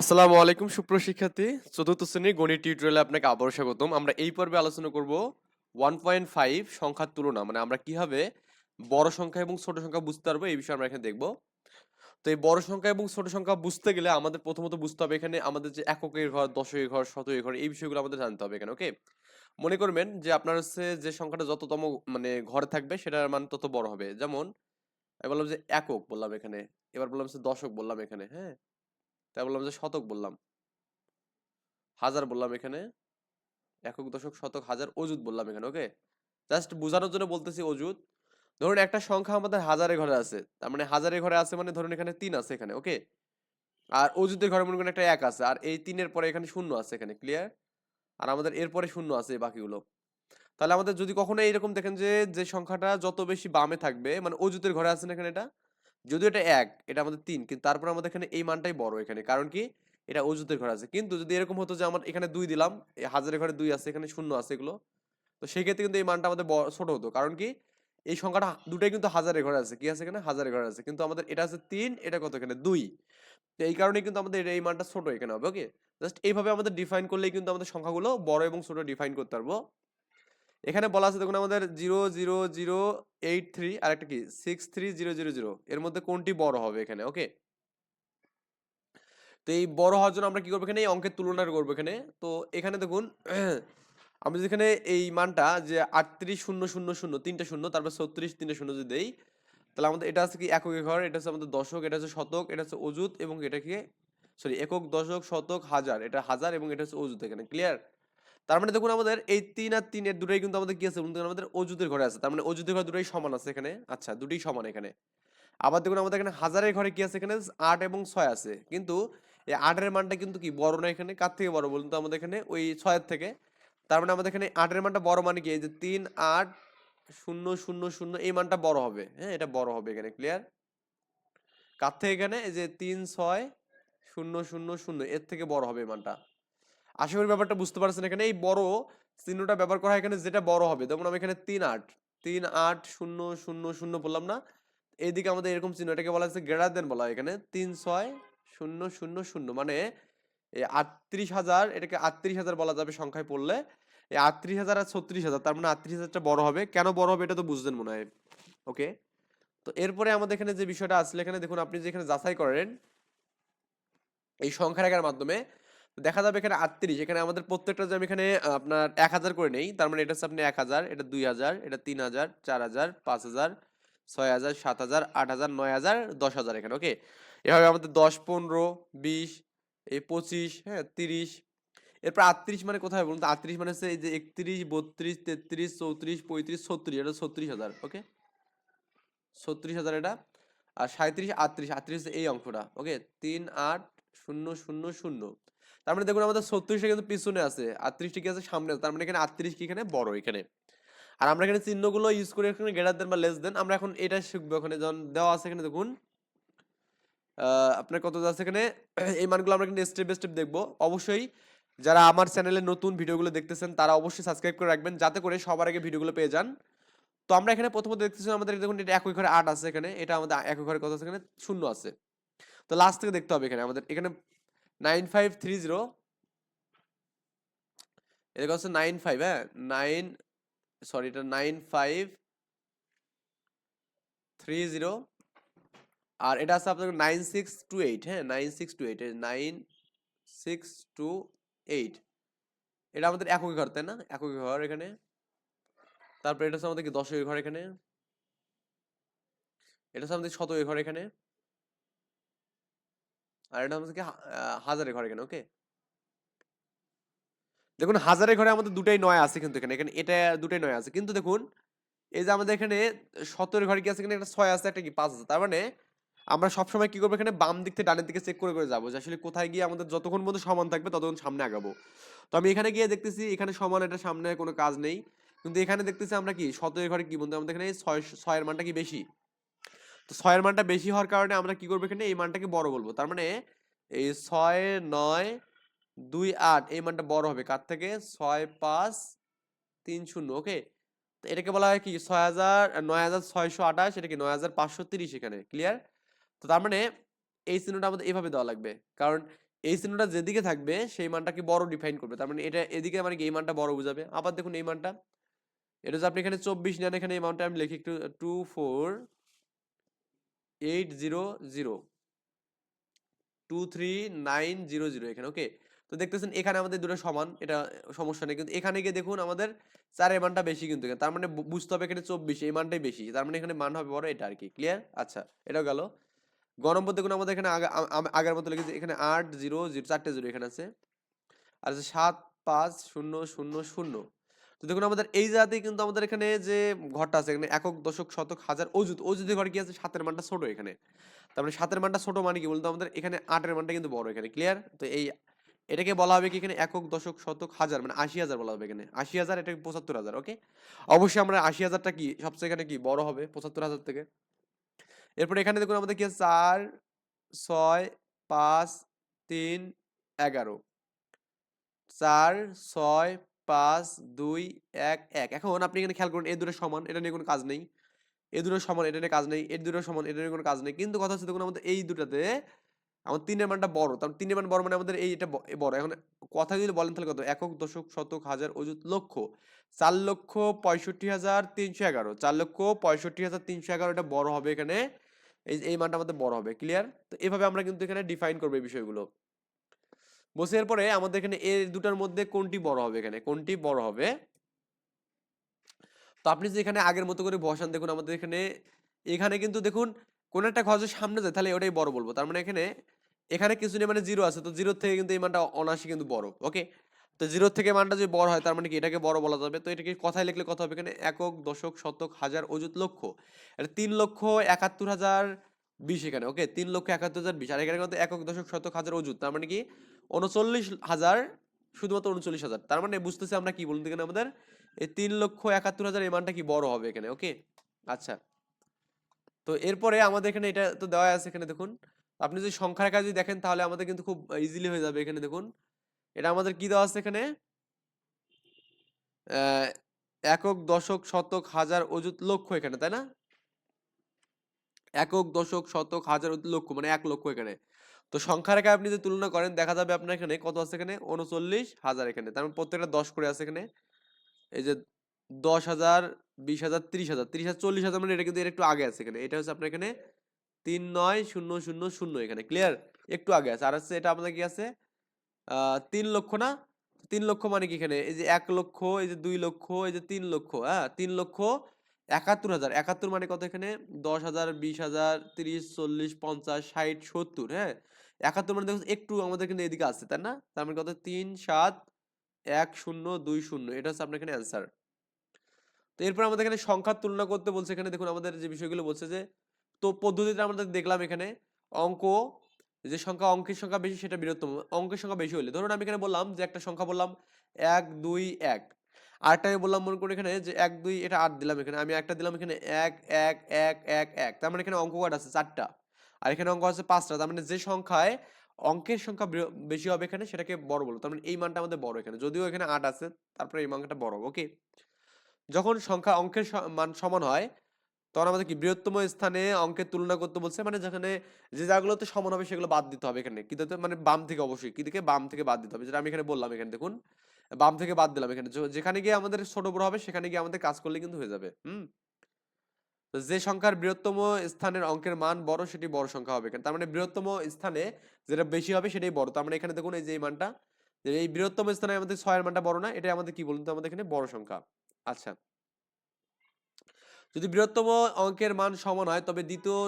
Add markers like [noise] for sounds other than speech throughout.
আসসালামু আলাইকুম সুপ্রশিক্ষার্থী চতুর্থ শ্রেণির গণিত টিউটোরিয়ালে আপনাকে আবারও স্বাগতম। আমরা এই পর্বে আলোচনা করব ওয়ান পয়েন্ট ফাইভ সংখ্যার তুলনা মানে আমরা কীভাবে বড় সংখ্যা এবং ছোট সংখ্যা বুঝতে পারব এই বিষয়ে আমরা এখানে দেখব। তো এই বড় সংখ্যা এবং ছোট সংখ্যা বুঝতে গেলে আমাদের প্রথমত বুঝতে হবে এখানে আমাদের যে এককের ঘর দশকের ঘর, শতকের ঘর, এই বিষয়গুলো আমাদের জানতে হবে এখানে ওকে মনে করবেন যে আপনার হচ্ছে যে সংখ্যাটা যততম মানে ঘরে থাকবে সেটার মান তত বড় হবে। যেমন, আমি বললাম যে একক বললাম এখানে, এবার বললাম দশক বললাম এখানে হ্যাঁ? তাই বললাম যে শতক বললাম। হাজার বললাম এখানে। একক দশক, শতক, হাজার অজুত বললাম এখানে ওকে জাস্ট বোঝানোর জন্য বলতেছি অজুত ধরুন একটা সংখ্যা আমাদের হাজারের ঘরে আছে, তার মানে হাজারের ঘরে আছে মানে ধরুন এখানে তিন আছে এখানে ওকে আর অজুতের ঘরে মনে করেন একটা এক আছে, আর এই তিনের পরে এখানে শূন্য আছে এখানে ক্লিয়ার আর আমাদের এরপরে শূন্য আছে বাকিগুলো। তাহলে আমাদের যদি কখনো এইরকম দেখেন যে যে সংখ্যাটা যত বেশি বামে থাকবে মানে অজুতের ঘরে আছে না এখানে এটা? যদিও এটা এক, এটা আমাদের তিন, কিন্তু তারপর আমাদের এখানে এই মানটাই বড় এখানে। কারণ কি? এটা অজুতের ঘরে আছে। কিন্তু যদি এরকম হতো যে আমার এখানে দুই দিলাম হাজারের ঘরে দুই আছে, এখানে শূন্য আছে এগুলো, তো সেই ক্ষেত্রে কিন্তু এই মানটা আমাদের ছোট হতো। কারণ কি? এই সংখ্যাটা দুটাই কিন্তু হাজারের ঘরে আছে। কি আছে এখানে? হাজারের ঘরে আছে। কিন্তু আমাদের এটা আছে তিন, এটা কত এখানে? দুই। তো এই কারণে কিন্তু আমাদের এই মানটা ছোট এখানে হবে ওকে জাস্ট এইভাবে আমাদের ডিফাইন করলেই কিন্তু আমাদের সংখ্যাগুলো বড় এবং ছোট ডিফাইন করতে পারব। এখানে বলা আছে, দেখুন আমাদের zero zero zero eight three আর একটা কি? Six three zero zero zero. এর মধ্যে কোনটি বড় হবে এখানে? ওকে? তো এই বড় হওয়ার জন্য আমরা কি করব এখানে? এই অঙ্কের তুলনা করব এখানে। তো এখানে দেখুন, [clears throat] আমি যেখানে এই মানটা, যে আটত্রিশ শূন্য শূন্য শূন্য, তিনটা শূন্য, তারপর ছত্রিশ তিনটা শূন্য যদি দেই, তাহলে আমাদের এটা আছে কি? এককের ঘর, এটা হচ্ছে আমাদের দশক, এটা হচ্ছে শতক, এটা হচ্ছে অজুত এবং এটা কি? সরি একক, দশক, শতক, হাজার। এটা হাজার এবং এটা হচ্ছে অজুত এখানে ক্লিয়ার তার মানে দেখুন আমাদের এই তিন আর তিনের দুটোই কিন্তু আমাদের কি আছে? আমাদের অজুতের ঘরে আছে। তার মানে অজুতের ঘর দুটোই সমান আছে এখানে। আচ্ছা দুটোই সমান এখানে। আবার দেখুন আমাদের এখানে হাজারের ঘরে কি আছে? এখানে আট এবং ছয় আছে। কিন্তু এই আটের মানটা কিন্তু কি বড় না এখানে? কার থেকে বড় বলুন তো আমাদের এখানে? ওই ছয়ের থেকে। তার মানে আমাদের এখানে আটের মানটা বড় মানে কি? এই যে তিন, আট, শূন্য শূন্য শূন্য এই মানটা বড় হবে। হ্যাঁ এটা বড় হবে এখানে। ক্লিয়ার? কার থেকে এখানে? এই যে তিন, ছয়, শূন্য শূন্য শূন্য এর থেকে বড় হবে এই মানটা। আশা করি ব্যাপারটা বুঝতে পারছেন এখানে। এই বড় চিহ্নটা ব্যবহার করা হয় এখানে যেটা বড় হবে। যেমন আমি এখানে তিন আট তিন আট শূন্য শূন্য শূন্য বললাম না? এইদিকে আমাদের এরকম চিহ্ন, এটাকে বলা হচ্ছে গ্রেটার দেন বলা হয় এখানে। তিন ছয় শূন্য শূন্য শূন্য মানে এই আটত্রিশ হাজার, এটাকে আটত্রিশ হাজার বলা যাবে সংখ্যায় পড়লে। এই আটত্রিশ হাজার আর ছত্রিশ হাজার, তার মানে আটত্রিশ হাজারটা বড় হবে। কেন বড় হবে এটা তো বুঝতেন মনে হয়। ওকে? তো এরপরে আমাদের এখানে যে বিষয়টা আসলে এখানে দেখুন, আপনি যে এখানে যাচাই করেন, এই সংখ্যা রেখার মাধ্যমে দেখা যাবে এখানে আটত্রিশ, এখানে আমাদের প্রত্যেকটা যে এখানে আপনার এক হাজার করে নেই, তার মানে এটা হচ্ছে আপনি এক হাজার, এটা দুই হাজার, এটা তিন হাজার, চার হাজার, পাঁচ হাজার, ছয় হাজার, সাত হাজার, আট হাজার, নয় হাজার, দশ হাজার এখানে ওকে এভাবে আমাদের দশ, পনেরো, বিশ, এই পঁচিশ হ্যাঁ তিরিশ, এরপর আটত্রিশ মানে কোথায় বলুন তো? আটত্রিশ মানে হচ্ছে এই যে একত্রিশ, বত্রিশ, তেত্রিশ, চৌত্রিশ, পঁয়ত্রিশ, ছত্রিশ, এটা ছত্রিশ হাজার ওকে ছত্রিশ হাজার এটা, আর সাঁত্রিশ আটত্রিশ আটত্রিশ এই অঙ্কটা ওকে তিন আট, শূন্য শূন্য শূন্য। তার মানে দেখুন আমাদের ছত্রিশটা কিন্তু পিছনে আছে আটত্রিশটা কি আছে সামনে আছে, তার মানে এখানে আটত্রিশ কি এখানে বড় এখানে। আর আমরা এখানে চিহ্নগুলো ইউজ করে এখানে গ্রেটার দেন বা লেস দেন আমরা এখন এটা শিখব এখানে। যখন দেওয়া আছে এখানে দেখুন আপনার কত আছে এখানে? [clears throat] এই মানগুলো আমরা কিন্তু স্টেপ বাই স্টেপ দেখব। অবশ্যই যারা আমার চ্যানেলে নতুন ভিডিওগুলো দেখতেছেন, তারা অবশ্যই সাবস্ক্রাইব করে রাখবেন, যাতে করে সবার আগে ভিডিওগুলো পেয়ে যান। তো আমরা এখানে প্রথমত দেখতেছি আমাদের দেখুন, এটা একই ঘরে আট আছে এখানে, এটা আমাদের একই ঘরে কত আছে এখানে? শূন্য আছে। তো লাস্ট থেকে দেখতে হবে এখানে আমাদের, এখানে নাইন ফাইভ থ্রি জিরো। এটা হচ্ছে? নাইন ফাইভ হ্যাঁ? নাইন সরি এটা নাইন ফাইভ থ্রি জিরো। আর এটা আছে আপনার নাইন সিক্স টু এইট হ্যাঁ? Nine six two eight nine six two eight. এটা আমাদের একক ঘর, তাই না? একক ঘর এখানে। তারপর এটা হচ্ছে আমাদের কি? দশের ঘর এখানে। এটা হচ্ছে আমাদের শতকের ঘর এখানে। আর এটা হচ্ছে কি হা- আহ, হাজারের ঘর এখানে ওকে দেখুন হাজারে ঘরে আমাদের দুটাই নয় আছে কিন্তু এখানে। এখানে এটা দুটাই নয় আছে। কিন্তু দেখুন এই যে আমাদের এখানে সতেরো ঘরে কি আছে এখানে? একটা ছয় আছে একটা কি পাঁচ আছে। তার মানে আমরা সবসময় কি করব এখানে? বাম দিক থেকে ডানের দিকে চেক করে করে যাব যে আসলে কোথায় গিয়ে আমাদের যতক্ষণ পর্যন্ত সমান থাকবে ততক্ষণ সামনে আগাবো। তো আমি এখানে গিয়ে দেখতেছি এখানে সমান এটা সামনে কোনো কাজ নেই। কিন্তু এখানে দেখতেছি আমরা কি? সতেরো ঘরে কি বলতে আমাদের এখানে ছয় ছয়ের মানটা কি বেশি? তো ছয়ের মানটা বেশি হওয়ার কারণে আমরা কি করব এখানে? এই মানটাকে বড় বলব। তার মানে এই ছয়, নয়, দুই, আট, এই মানটা বড় হবে। কার থেকে? ছয়, পাঁচ, তিন, শূন্য, ওকে? এটাকে বলা হয় কি? ছয় হাজার, নয় হাজার ছয়শো আঠাশ এটা কি নয় হাজার পাঁচশো তিরিশ এখানে ক্লিয়ার তো তার মানে এই চিহ্নটা আমাদের এভাবে দেওয়া লাগবে। কারণ এই চিহ্নটা যেদিকে থাকবে, সেই মানটাকে বড় ডিফাইন করবে। তার মানে এটা এদিকে মানে এই মানটা বড় বোঝাবে। আবার দেখুন এই মানটা, এটা যে আপনি এখানে চব্বিশ নেন, এখানে এই মানটা আমি লিখি একটু two four eight zero zero two three nine zero zero এখানে ওকে তো দেখতেছেন এখানে আমাদের দুটো সমান, এটা সমস্যা নেই, কিন্তু এখানে গিয়ে দেখুন আমাদের চারের মানটা বেশি কিন্তু। তার মানে বুঝতে হবে এখানে চব্বিশ, এই মানটাই বেশি, তার মানে এখানে মান হবে বড় এটা আর কি ক্লিয়ার আচ্ছা এটাও গেল। গ নম্বর দেখুন আমাদের এখানে আগা- আগের মতো লিখেছি, এখানে আট জিরো জিরো চারটে জিরো এখানে আছে। আর আছে সাত পাঁচ শূন্য শূন্য শূন্য। তো দেখুন আমাদের এই জায়গাতেই কিন্তু আমাদের এখানে যে ঘরটা আছে, এখানে একক, দশক, শতক, হাজার অযুত অযুত ঘর কি আছে? সাতের মানটা ছোট এখানে। তার মানে সাতের মানটা ছোট মানে কি বলতো? আমাদের এখানে আটের মানটা কিন্তু বড় এখানে ক্লিয়ার তো এই এটাকে বলা হবে কি এখানে একক, দশক, শতক, হাজার মানে আশি হাজার বলা হবে এখানে। আশি হাজার এটাকে পঁচাত্তর হাজার ওকে অবশ্যই আমরা আশি হাজারটা কি, সবচেয়ে এখানে কি বড় হবে? পঁচাত্তর হাজার থেকে। এরপরে এখানে দেখুন আমাদের কি আছে? চার, ছয়, পাঁচ, তিন, এগারো। চার, ছয় পাঁচ, দুই, এক এক। এখন আপনি এখানে খেয়াল করুন, এই দুটো সমান, এটা নিয়ে কোনো কাজ নেই। এই দুটো সমান, এটা নিয়ে কাজ নেই, এই দুটো সমান, এটা নিয়ে কোনো কাজ নেই। কিন্তু কথা হচ্ছে দেখুন, আমাদের এই দুটাতে আমার তিনের মানটা বড়। তার মানে তিনের মান বড় মানে আমাদের এই এটা বড়। এখন কথা যদি বলেন তাহলে কত? একক, দশক, শতক, হাজার, অযুত, লক্ষ। চার লক্ষ পঁয়ষট্টি হাজার তিনশো এগারো। চার লক্ষ পঁয়ষট্টি হাজার তিনশো এগারো এটা বড় হবে এখানে। এই এই মানটা আমাদের বড় হবে। ক্লিয়ার তো এভাবে আমরা কিন্তু এখানে ডিফাইন করব এই বিষয়গুলো। বসে এরপরে আমাদের এখানে এই দুটার মধ্যে কোনটি বড় হবে এখানে? কোনটি বড় হবে? তো আপনি যে এখানে আগের মতো করে বসান, দেখুন আমাদের এখানে এখানে কিন্তু দেখুন কোন একটা যদি সামনে যায়, তাহলে ওটাই বড় বলব। তার মানে এখানে এখানে কিছু নেই মানে জিরো আছে, তো জিরো থেকে কিন্তু এই মানটা অনাশি কিন্তু বড় ওকে তো জিরো থেকে মানটা যদি বড় হয়, তার মানে কি এটাকে বড় বলা যাবে? তো এটাকে কথায় লিখলে কথা হবে এখানে? একক, দশক, শতক, হাজার, অযুত লক্ষ। এটা তিন লক্ষ একাত্তর হাজার বিশ এখানে ওকে তিন লক্ষ একাত্তর হাজার বিশ। আর এখানে কিন্তু একক, দশক, শতক, হাজার, অযুত। তার মানে কি উনচল্লিশ হাজার, শুধুমাত্র উনচল্লিশ হাজার। তার মানে বুঝতেছি আমরা কি বলুন তো এখানে আমাদের, এই তিন লক্ষ একাত্তর হাজার এই মানটা কি বড় হবে এখানে ওকে আচ্ছা। তো এরপরে আমাদের এখানে এটা তো দেওয়া আছে এখানে দেখুন। আপনি যদি সংখ্যার কাজে দেখেন তাহলে আমাদের কিন্তু খুব ইজিলি হয়ে যাবে এখানে দেখুন। এটা আমাদের কি দেওয়া আছে এখানে? একক, দশক, শতক, হাজার, অযুত, লক্ষ এখানে, তাই না? একক, দশক, শতক, হাজার লক্ষ মানে এক লক্ষ এখানে। তো সংখ্যার রেখায় আপনি যদি তুলনা করেন, দেখা যাবে আপনার এখানে কত আছে এখানে? উনচল্লিশ হাজার এখানে। তার মানে প্রত্যেকটা দশ করে আছে এখানে। এই যে দশ হাজার, বিশ হাজার, তিরিশ হাজার তিরিশ হাজার, চল্লিশ হাজার মানে এটা কিন্তু একটু আগে আছে এখানে। এটা হচ্ছে আপনার এখানে তিন নয় শূন্য শূন্য শূন্য এখানে। ক্লিয়ার একটু আগে আছে। আর হচ্ছে এটা আপনার কি আছে? তিন লক্ষ না? তিন লক্ষ মানে কি এখানে? এই যে এক লক্ষ, এই যে দুই লক্ষ, এই যে তিন লক্ষ হ্যাঁ? তিন লক্ষ একাত্তর হাজার। একাত্তর মানে কত এখানে? দশ হাজার, বিশ হাজার, তিরিশ, চল্লিশ, পঞ্চাশ, ষাট, সত্তর হ্যাঁ? একাত্তর মানে দেখো একটু আমাদের কিন্তু এদিকে আছে তাই না? তার মানে কত? তিন, সাত, এক, শূন্য, দুই, শূন্য। এটা হচ্ছে আপনার এখানে অ্যান্সার তো এরপর আমাদের এখানে সংখ্যার তুলনা করতে বলছে এখানে দেখুন আমাদের যে বিষয়গুলো বলছে যে, তো পদ্ধতিতে আমাদের দেখলাম এখানে। অঙ্ক, যে সংখ্যা অঙ্কের সংখ্যা বেশি সেটা বৃহত্তম। অঙ্কের সংখ্যা বেশি হলে, ধরুন আমি এখানে বললাম যে একটা সংখ্যা বললাম এক, দুই, এক। আরেকটা আমি বললাম মনে করি এখানে যে এক, দুই, এটা আট দিলাম এখানে। আমি একটা দিলাম এখানে এক এক এক এক এক। তার মানে এখানে অঙ্ক কয়টা আছে? চারটা। আর এখানে অঙ্ক আছে পাঁচটা। তার মানে যে সংখ্যায় অঙ্কের সংখ্যা বেশি হবে এখানে সেটাকে বড় বলব। তার মানে এই মানটা আমাদের বড় এখানে। যদিও এখানে আট আছে, তারপরে এই মানটা বড়, ওকে? যখন সংখ্যা অঙ্কের মান সমান হয়, তখন আমাদের কি বৃহত্তম স্থানে অঙ্কের তুলনা করতে বলছে মানে যেখানে যে জায়গাগুলোতে সমান হবে সেগুলো বাদ দিতে হবে এখানে। কিন্তু মানে বাম থেকে অবশ্যই, কি দিকে বাম থেকে বাদ দিতে হবে, যেটা আমি এখানে বললাম এখানে, দেখুন। বাম থেকে বাদ দিলাম এখানে। যেখানে গিয়ে আমাদের ছোট বড় হবে, সেখানে গিয়ে আমাদের কাজ করলে কিন্তু হয়ে যাবে। হুম? যে সংখ্যার বৃহত্তম স্থানের অঙ্কের মান বড়, সেটি বড় সংখ্যা হবে তার মানে বৃহত্তম স্থানে যেটা বেশি হবে, সেটাই বড়। তার মানে এখানে দেখুন, এই যে, এই মানটা এই বৃহত্তম স্থানে আমাদের ছয়ের মানটা বড় না এটা আমাদের কি বলুন তো? আমাদের এখানে বড় সংখ্যা। আচ্ছা। যদি বৃহত্তম অঙ্কের মান সমান হয়, তবে দ্বিতীয়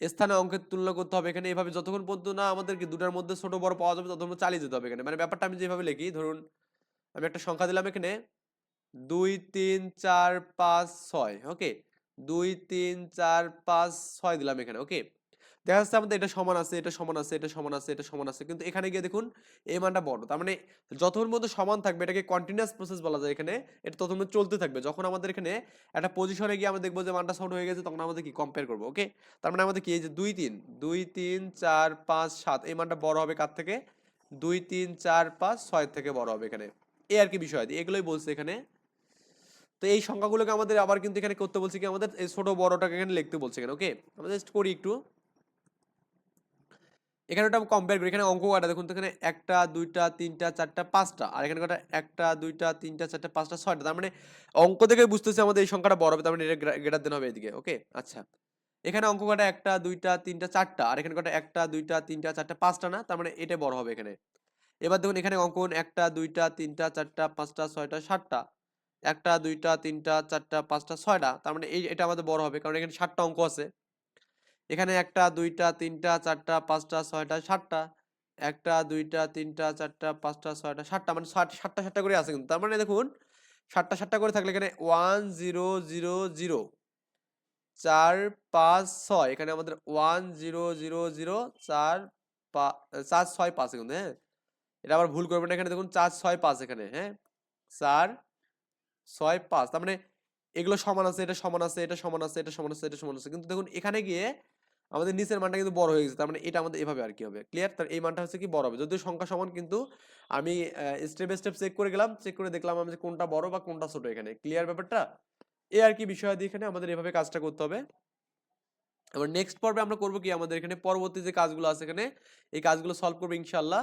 স্থানে অঙ্কের তুলনা করতে হবে এখানে। এভাবে যতক্ষণ পর্যন্ত না আমাদেরকে দুটার মধ্যে ছোট বড় পাওয়া যাবে, ততক্ষণ চালিয়ে যেতে হবে এখানে। মানে ব্যাপারটা আমি যেভাবে লিখি, ধরুন আমি একটা সংখ্যা দিলাম এখানে। দুই, তিন, চার, পাঁচ, ছয় ওকে দুই, তিন, চার, পাঁচ, ছয় দিলাম এখানে ওকে দেখা যাচ্ছে আমাদের এটা সমান আছে, এটা সমান আছে, এটা সমান আছে, এটা সমান আছে। কিন্তু এখানে গিয়ে দেখুন এই মানটা বড়। তার মানে যতক্ষণ মধ্যে সমান থাকবে, এটাকে কন্টিনিউয়াস প্রসেস বলা যায় এখানে, এটা ততক্ষণ পর্যন্ত চলতে থাকবে। যখন আমাদের এখানে একটা পজিশনে গিয়ে আমরা দেখব যে মানটা ছোট হয়ে গেছে, তখন আমাদের কি কম্পেয়ার করব ওকে তার মানে আমাদের কি, এই যে দুই, তিন দুই, তিন, চার, পাঁচ, সাত, এই মানটা বড় হবে কার থেকে? দুই, তিন, চার, পাঁচ, ছয় থেকে বড় হবে এখানে। এই আর কি বিষয় এগুলোই বলছে এখানে। তো এই সংখ্যাগুলোকে আমাদের আবার কিন্তু এখানে করতে বলছে কি, আমাদের এই ছোট বড়টাকে এখানে লিখতে বলছে এখানে ওকে আমরা জাস্ট করি একটু। এখানে ওটা কম্পেয়ার করি, এখানে অঙ্ক কটা দেখুন তো এখানে একটা, দুইটা, তিনটা, চারটা, পাঁচটা, আর এখানে কটা, একটা, দুইটা, তিনটা, চারটা, পাঁচটা, ছয়টা, তার মানে অঙ্ক থেকে বুঝতেছি আমাদের এই সংখ্যাটা বড় হবে, তার মানে এটা গ্রেটার দেন হবে এদিকে ওকে আচ্ছা। এখানে অঙ্ক কটা, একটা, দুইটা, তিনটা, চারটা, আর এখানে কটা, একটা, দুইটা, তিনটা, চারটা, পাঁচটা না, তার মানে এটা বড় হবে এখানে। এবার দেখুন এখানে অঙ্কন একটা, দুইটা, তিনটা, চারটা, পাঁচটা, ছয়টা, সাতটা। একটা, দুইটা, তিনটা, চারটা, পাঁচটা, ছয়টা। তার মানে এই, এটা আমাদের বড় হবে, কারণ এখানে সাতটা অঙ্ক আছে। এখানে একটা, দুইটা, তিনটা, চারটা, পাঁচটা, ছয়টা, সাতটা। একটা, দুইটা, তিনটা, চারটা, পাঁচটা, ছয়টা, সাতটা। মানে ষাট সাতটা সাতটা করে আছে কিন্তু। তার মানে দেখুন, সাতটা সাতটা করে থাকলে এখানে ওয়ান জিরো জিরো জিরো চার, পাঁচ, ছয়। এখানে আমাদের ওয়ান জিরো জিরো জিরো চার পাঁচ চার, ছয়, পাঁচ কিন্তু হ্যাঁ? এটা আবার ভুল করবেন না এখানে দেখুন চার, ছয়, পাঁচ এখানে হ্যাঁ? চার, ছয়, পাঁচ, তার মানে এগুলো সমান আছে, এটা সমান আছে, এটা সমান আছে, এটা সমান আছে, এটা সমান আছে, কিন্তু দেখুন এখানে গিয়ে আমাদের নিচের মানটা কিন্তু বড় হয়ে গেছে, তার মানে এটা আমাদের এভাবে আর কি হবে ক্লিয়ার তার এই মানটা হচ্ছে কি বড় হবে, যদিও সংখ্যা সমান, কিন্তু আমি স্টেপ বাই স্টেপ চেক করে গেলাম চেক করে দেখলাম আমি যে কোনটা বড় বা কোনটা ছোট এখানে ক্লিয়ার ব্যাপারটা? এই আর কি বিষয় দিয়ে এখানে আমাদের এভাবে কাজটা করতে হবে। এবার নেক্সট পর্বে আমরা করব কি? আমাদের এখানে পরবর্তী যে কাজগুলো আছে এখানে, এই কাজগুলো সলভ করব ইনশাল্লাহ